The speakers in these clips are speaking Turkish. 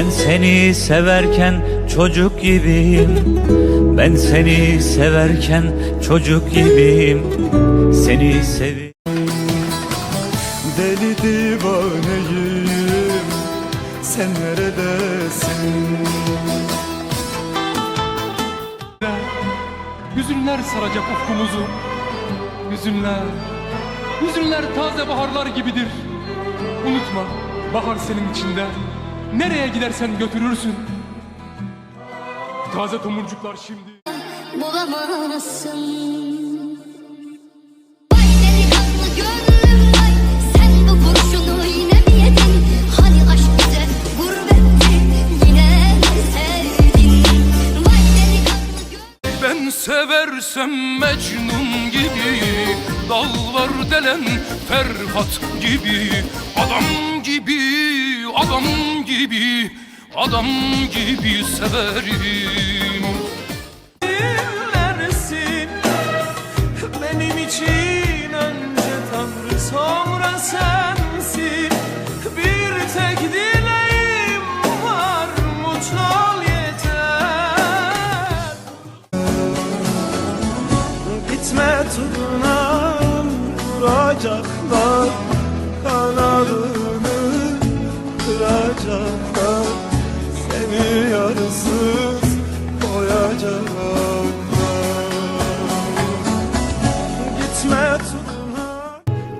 Ben seni severken çocuk gibiyim. Ben seni severken çocuk gibiyim. Seni sevi Deli divaneyim. Sen neredesin? Hüzünler saracak ufkumuzu. Hüzünler Hüzünler taze baharlar gibidir. Unutma bahar senin içinde Nereye gidersen götürürsün. Taze tomurcuklar şimdi. Bulamazsın. Hani seversem Mecnun gibi Dal var delen Ferhat gibi Adam gibi, adam gibi Adam gibi severim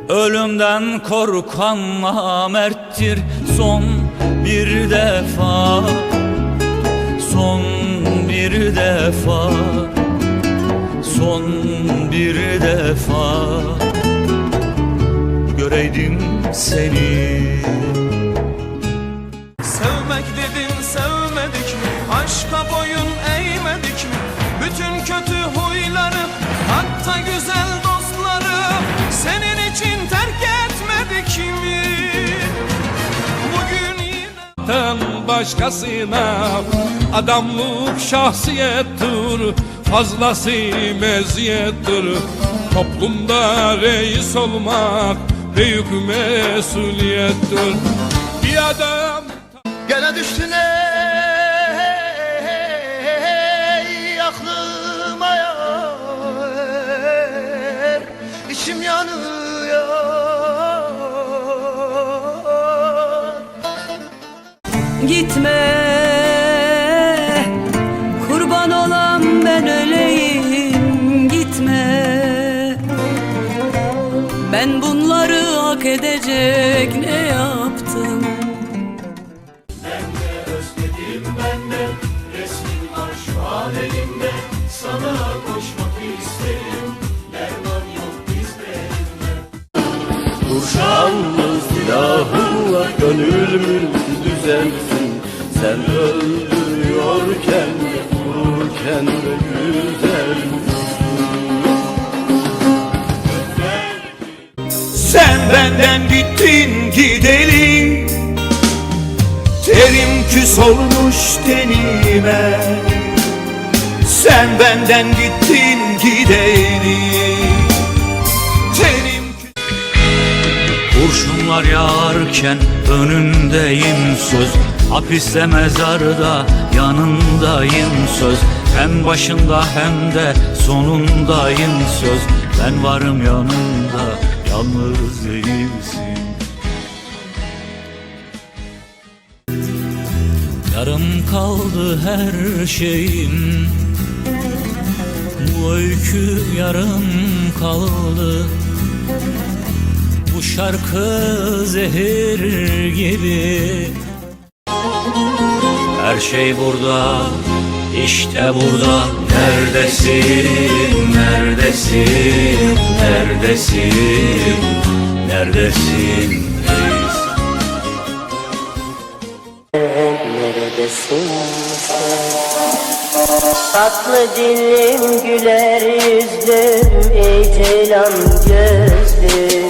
Ölümden korkan namerttir Son bir defa. Son bir defa. Son bir defa. Göreydim seni Sevmek dedin sevmedik mi? Aşka boyun eğmedik mi? Bütün kötü huyları hatta güzel dostları senin için terk etmedik mi? Bugün yine başkasına adamlık şahsiyettir Fazlası meziyettir Toplumda reis olmak büyük mesuliyettir Bir adam Gene düştün ey aklıma yar İçim yanıyor. Gitme Kurban olan ben öleyim Gitme. Ben bunları hak edecek ne Kurşanlı silahınla gönlümü düzelsin. Sen öldürüyorken de vururken de güzel Sen benden gittin gideli. Terim küs olmuş tenime. Sen benden gittin gideli Kurşunlar yağarken önündeyim söz. Hapiste mezarda yanındayım söz. Hem başında hem de sonundayım söz. Ben varım yanında yalnız değilsin. Yarım kaldı her şeyim. Bu öykü yarım kaldı Bu şarkı zehir gibi Her şey burada işte burada Neredesin, neredesin, neredesin, neredesin reis? Neredesin? Tatlı dilim güler yüzlüm Ey ceylan gözlüm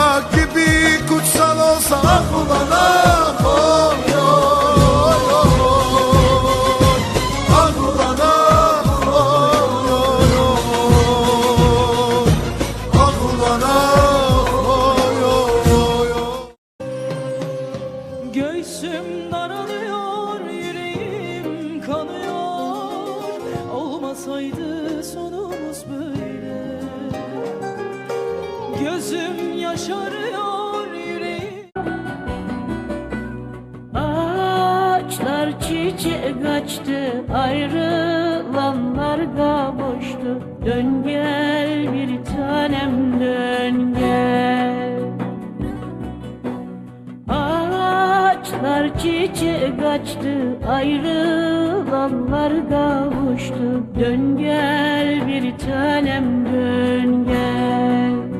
Göğsüm daralıyor, yüreğim kanıyor. Olmasaydı sonumuz böyle. Gözüm yaşarıyor, yüreğim. Ağaçlar çiçek açtı, ayrılanlar kavuştu Dön gel bir tanem dön. Ağaçlar çiçek açtı Ayrılanlar kavuştu. Dön gel bir tanem dön gel